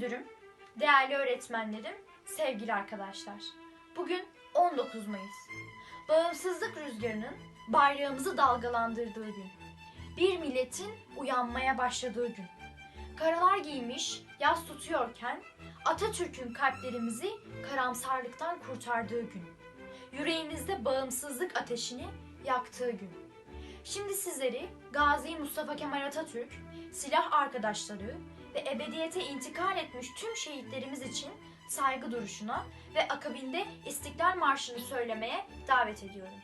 müdürüm, değerli öğretmenlerim, sevgili arkadaşlar. Bugün 19 Mayıs. Bağımsızlık rüzgarının bayrağımızı dalgalandırdığı gün. Bir milletin uyanmaya başladığı gün. Karalar giymiş, yaz tutuyorken Atatürk'ün kalplerimizi karamsarlıktan kurtardığı gün. Yüreğimizde bağımsızlık ateşini yaktığı gün. Şimdi sizleri Gazi Mustafa Kemal Atatürk, silah arkadaşları ve ebediyete intikal etmiş tüm şehitlerimiz için saygı duruşuna ve akabinde İstiklal Marşı'nı söylemeye davet ediyorum.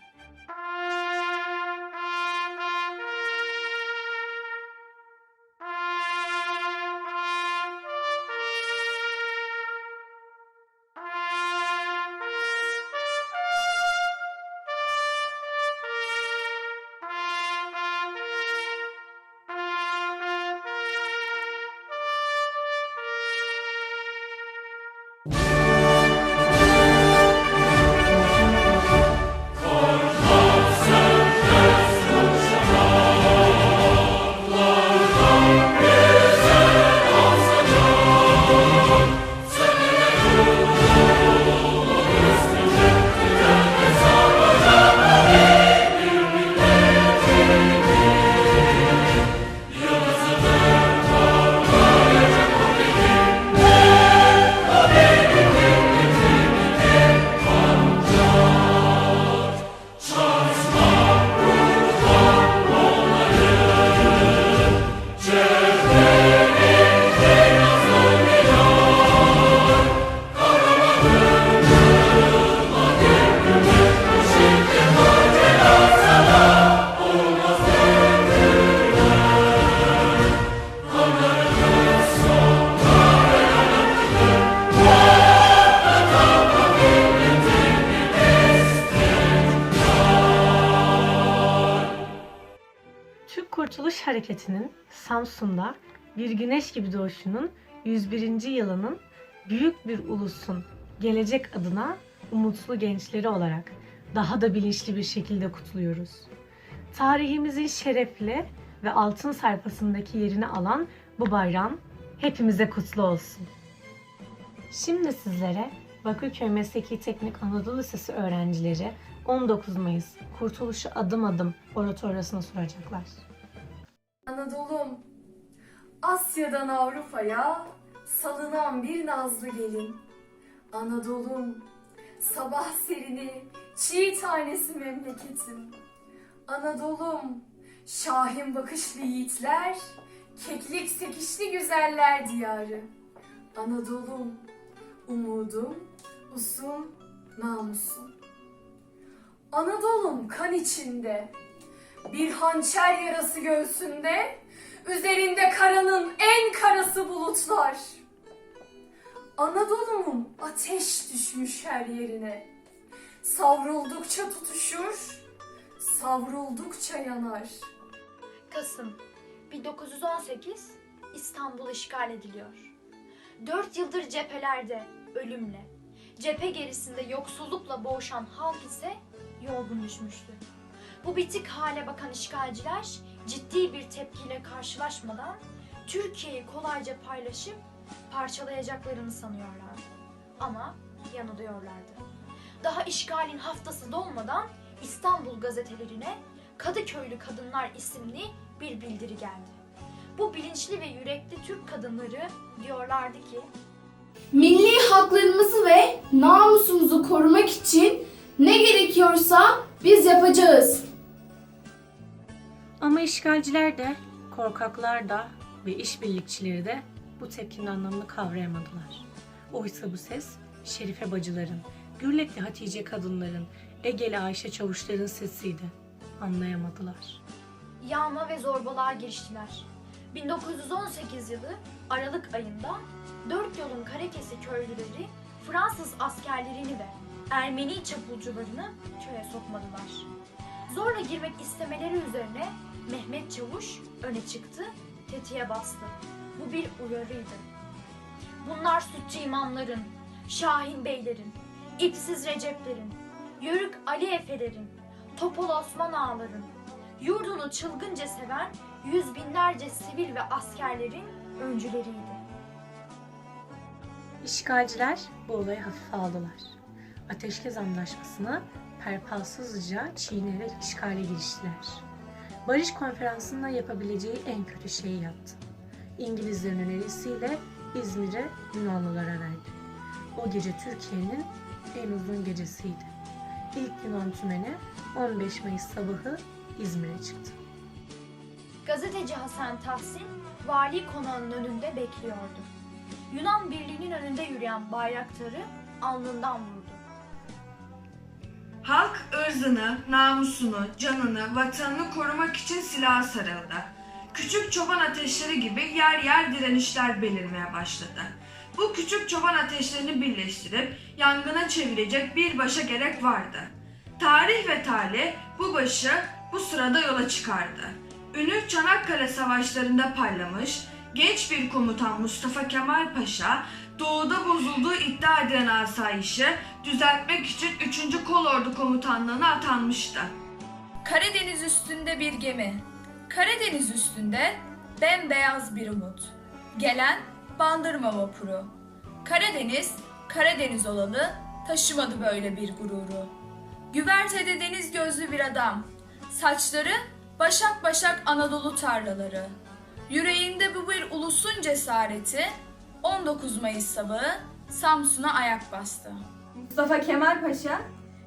Hareketi'nin Samsun'da bir güneş gibi doğuşunun 101. yılının büyük bir ulusun gelecek adına umutlu gençleri olarak daha da bilinçli bir şekilde kutluyoruz. Tarihimizin şerefli ve altın sayfasındaki yerini alan bu bayram hepimize kutlu olsun. Şimdi sizlere Bakırköy Mesleki Teknik Anadolu Lisesi öğrencileri 19 Mayıs Kurtuluşu Adım Adım oratorasını soracaklar. Asya'dan Avrupa'ya salınan bir nazlı gelin. Anadolu'm, sabah serini, çiğ tanesi memleketim. Anadolu'm, şahin bakışlı yiğitler, keklik sekişli güzeller diyarı. Anadolu'm, umudum, usum, namusum. Anadolu'm kan içinde, bir hançer yarası göğsünde, üzerinde karanın en karası bulutlar. Anadolu'nun ateş düşmüş her yerine. Savruldukça tutuşur, savruldukça yanar. Kasım 1918 İstanbul işgal ediliyor. Dört yıldır cephelerde ölümle, cephe gerisinde yoksullukla boğuşan halk ise yorgun düşmüştü. Bu bitik hale bakan işgalciler ciddi bir tepkiyle karşılaşmadan Türkiye'yi kolayca paylaşıp parçalayacaklarını sanıyorlardı. Ama yanılıyorlardı. Daha işgalin haftası dolmadan İstanbul gazetelerine Kadıköylü Kadınlar isimli bir bildiri geldi. Bu bilinçli ve yürekli Türk kadınları diyorlardı ki Milli haklarımızı ve namusumuzu korumak için ne gerekiyorsa biz yapacağız. Ama işgalciler de, korkaklar da ve işbirlikçileri de bu tepkinin anlamını kavrayamadılar. Oysa bu ses Şerife bacıların, Gürlekli Hatice kadınların, Egeli Ayşe çavuşların sesiydi. Anlayamadılar. yağma ve zorbalığa giriştiler. 1918 yılı Aralık ayında dört yolun Karekesi köylüleri Fransız askerlerini ve Ermeni çapulcularını köye sokmadılar. Zorla girmek istemeleri üzerine Mehmet Çavuş öne çıktı, tetiğe bastı. Bu bir uyarıydı. Bunlar sütçü imamların, Şahin beylerin, ipsiz Receplerin, Yörük Ali Efelerin, Topal Osman ağaların, yurdunu çılgınca seven yüz binlerce sivil ve askerlerin öncüleriydi. İşgalciler bu olayı hafife aldılar. Ateşkes Anlaşması'nı perpasızca çiğnerek işgale giriştiler. Barış konferansında yapabileceği en kötü şeyi yaptı. İngilizlerin önerisiyle İzmir'i Yunanlılara verdi. O gece Türkiye'nin en uzun gecesiydi. İlk Yunan tümeni 15 Mayıs sabahı İzmir'e çıktı. Gazeteci Hasan Tahsin vali konağının önünde bekliyordu. Yunan birliğinin önünde yürüyen bayraktarı alnından vurdu. Halk ırzını, namusunu, canını, vatanını korumak için silaha sarıldı. Küçük çoban ateşleri gibi yer yer direnişler belirmeye başladı. Bu küçük çoban ateşlerini birleştirip yangına çevirecek bir başa gerek vardı. Tarih ve talih bu başı bu sırada yola çıkardı. Ünü Çanakkale savaşlarında parlamış, genç bir komutan Mustafa Kemal Paşa, doğuda bozulduğu iddia edilen asayişi düzeltmek için 3. Kolordu Komutanlığı'na atanmıştı. Karadeniz üstünde bir gemi. Karadeniz üstünde bembeyaz bir umut. Gelen bandırma vapuru. Karadeniz, Karadeniz olalı taşımadı böyle bir gururu. Güvertede deniz gözlü bir adam. Saçları başak başak Anadolu tarlaları. Yüreğinde bu bir ulusun cesareti 19 Mayıs sabahı Samsun'a ayak bastı. Mustafa Kemal Paşa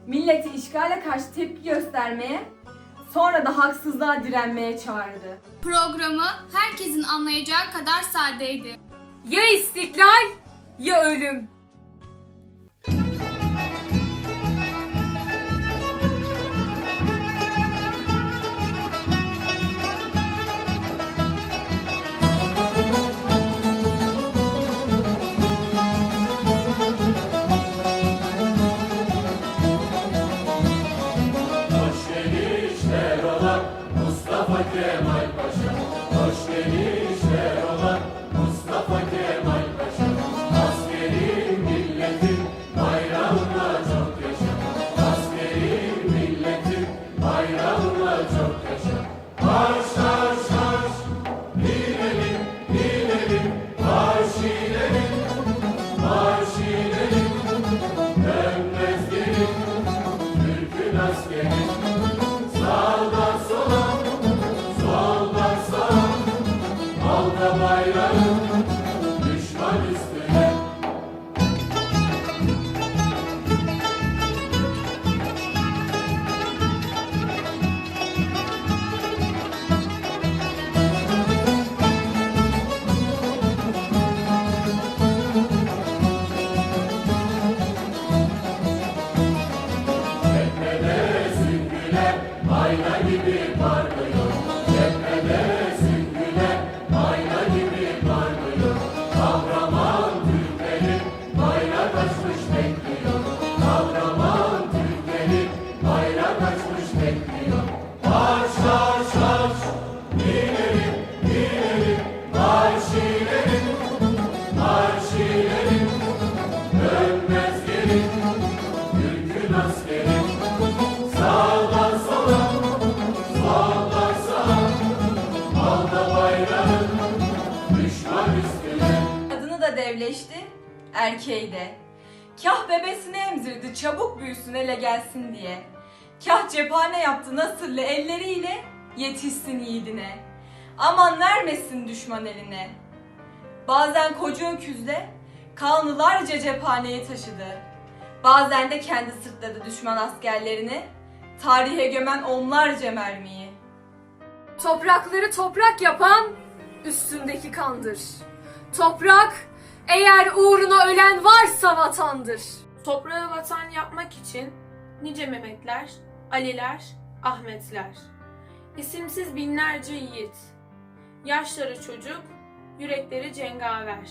milleti işgale karşı tepki göstermeye sonra da haksızlığa direnmeye çağırdı. Programı herkesin anlayacağı kadar sadeydi. Ya istiklal ya ölüm. Aleluia. Da devleşti, erkeği de. Kah bebesini emzirdi çabuk büyüsün ele gelsin diye. Kah cephane yaptı nasırlı elleriyle yetişsin yiğidine. Aman vermesin düşman eline. Bazen koca öküzle kanlılarca cephaneyi taşıdı. Bazen de kendi sırtladı düşman askerlerini. Tarihe gömen onlarca mermiyi. Toprakları toprak yapan üstündeki kandır. Toprak eğer uğruna ölen varsa vatandır. Toprağı vatan yapmak için nice Mehmetler, Aliler, Ahmetler. İsimsiz binlerce yiğit. Yaşları çocuk, yürekleri cengaver.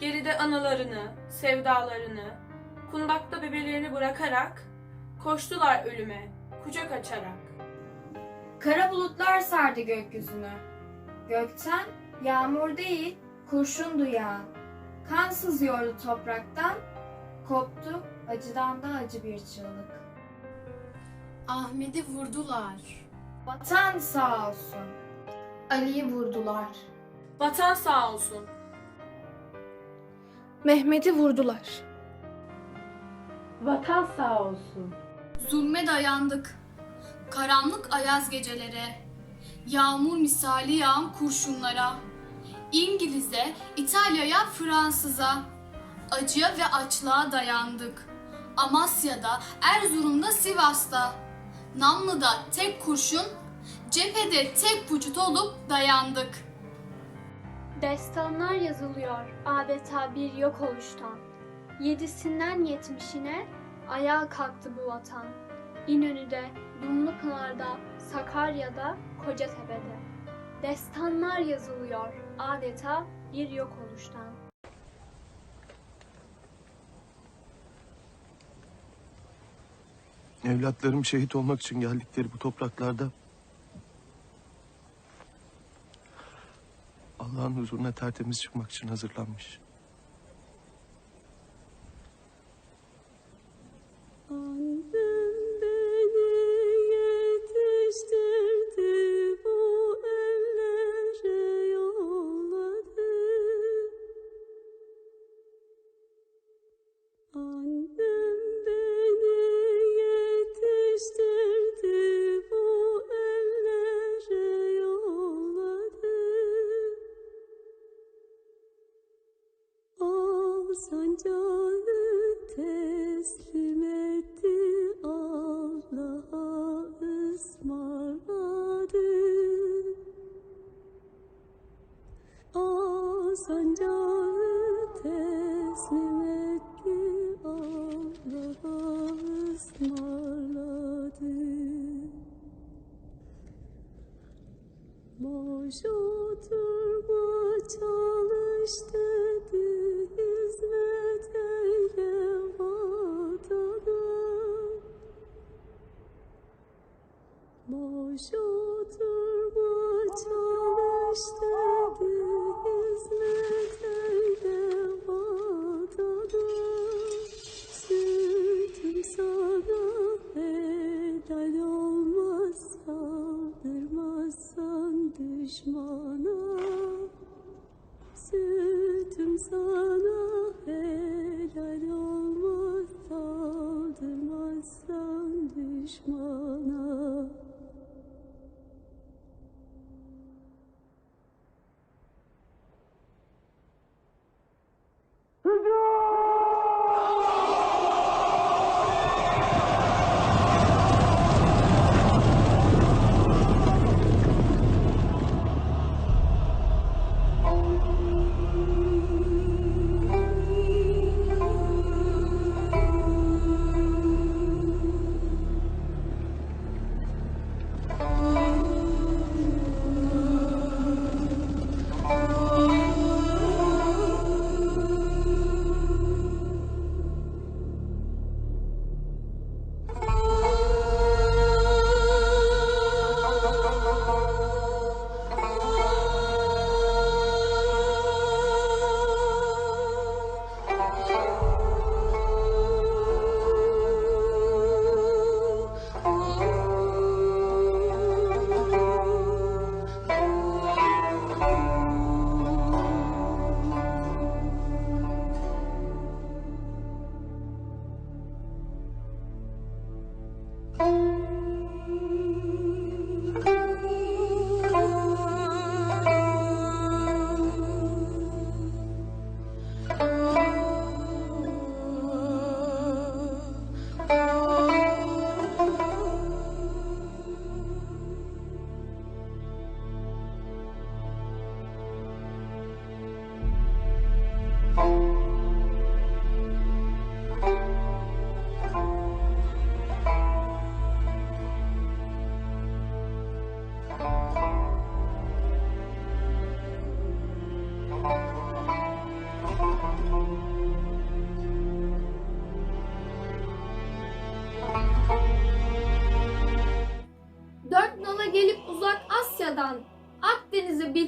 Geride analarını, sevdalarını, kundakta bebelerini bırakarak koştular ölüme, kucak açarak. Kara bulutlar sardı gökyüzünü. Gökten yağmur değil, kurşun duyan. Kan sızıyordu topraktan, koptu acıdan da acı bir çığlık. Ahmet'i vurdular. Vatan sağ olsun. Ali'yi vurdular. Vatan sağ olsun. Mehmet'i vurdular. Vatan sağ olsun. Zulme dayandık. Karanlık ayaz gecelere. Yağmur misali yağan kurşunlara. İngiliz'e, İtalya'ya, Fransız'a. Acıya ve açlığa dayandık. Amasya'da, Erzurum'da, Sivas'ta. Namlı'da tek kurşun, cephede tek vücut olup dayandık. Destanlar yazılıyor adeta bir yok oluştan. Yedisinden yetmişine ayağa kalktı bu vatan. İnönü'de, Dumlupınar'da, Sakarya'da, Kocatepe'de. Destanlar yazılıyor adeta bir yok oluştan. Evlatlarım şehit olmak için geldikleri bu topraklarda Allah'ın huzuruna tertemiz çıkmak için hazırlanmış.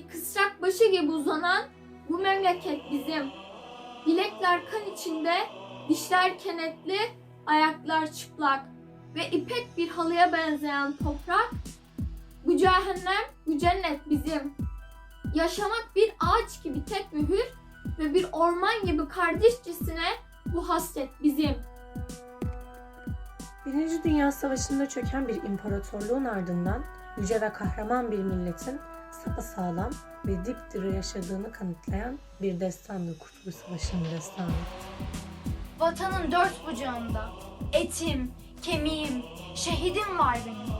Kısrak başı gibi uzanan bu memleket bizim. Bilekler kan içinde, dişler kenetli, ayaklar çıplak ve ipek bir halıya benzeyen toprak. Bu cehennem, bu cennet bizim. Yaşamak bir ağaç gibi tek mühür, ve bir orman gibi kardeşçesine bu hasret bizim. Birinci Dünya Savaşı'nda çöken bir imparatorluğun ardından yüce ve kahraman bir milletin sapasağlam ve dipdiri yaşadığını kanıtlayan bir destandır Kurtuluş Savaşı'nın destanı. Vatanın dört bucağında etim, kemiğim, şehidim var benim.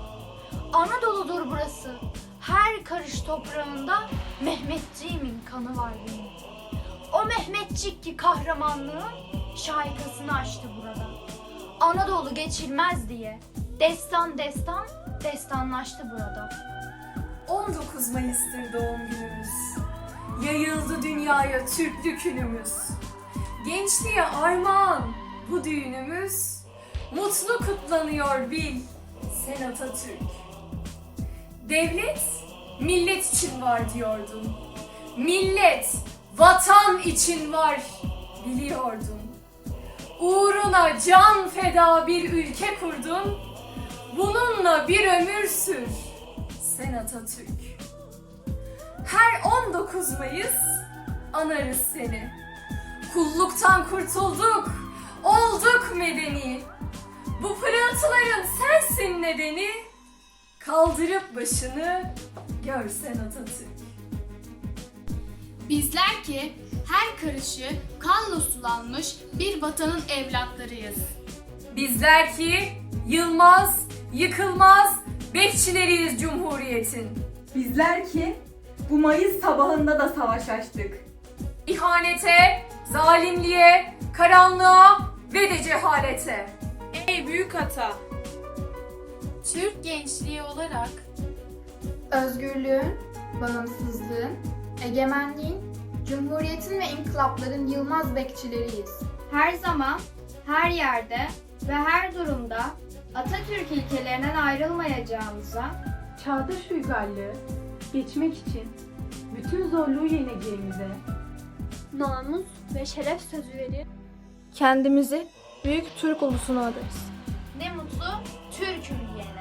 Anadolu'dur burası. Her karış toprağında Mehmetçiğimin kanı var benim. O Mehmetçik ki kahramanlığın şaikasını açtı burada. Anadolu geçilmez diye destan destan destanlaştı burada. 19 Mayıs'tır doğum günümüz. Yayıldı dünyaya Türklük ünümüz. Gençliğe armağan bu düğünümüz. Mutlu kutlanıyor bil sen Atatürk. Devlet millet için var diyordum. Millet vatan için var biliyordum. Uğruna can feda bir ülke kurdun. Bununla bir ömür sür sen Atatürk. Her 19 Mayıs anarız seni. Kulluktan kurtulduk, olduk medeni. Bu pırıltıların sensin nedeni. Kaldırıp başını görsen Atatürk. Bizler ki her karışı kanla sulanmış bir vatanın evlatlarıyız. Bizler ki yılmaz, yıkılmaz bekçileriyiz Cumhuriyet'in. Bizler ki bu Mayıs sabahında da savaş açtık. İhanete, zalimliğe, karanlığa ve de cehalete. Ey büyük hata! Türk gençliği olarak Özgürlüğün, bağımsızlığın, egemenliğin, cumhuriyetin ve inkılapların yılmaz bekçileriyiz. Her zaman, her yerde ve her durumda Atatürk ilkelerinden ayrılmayacağımıza, Çağdaş uygarlığı geçmek için bütün zorluğu yeneceğimize Namus ve şeref sözü verir. kendimizi büyük Türk ulusuna adarız. Ne mutlu Türk'üm diyene.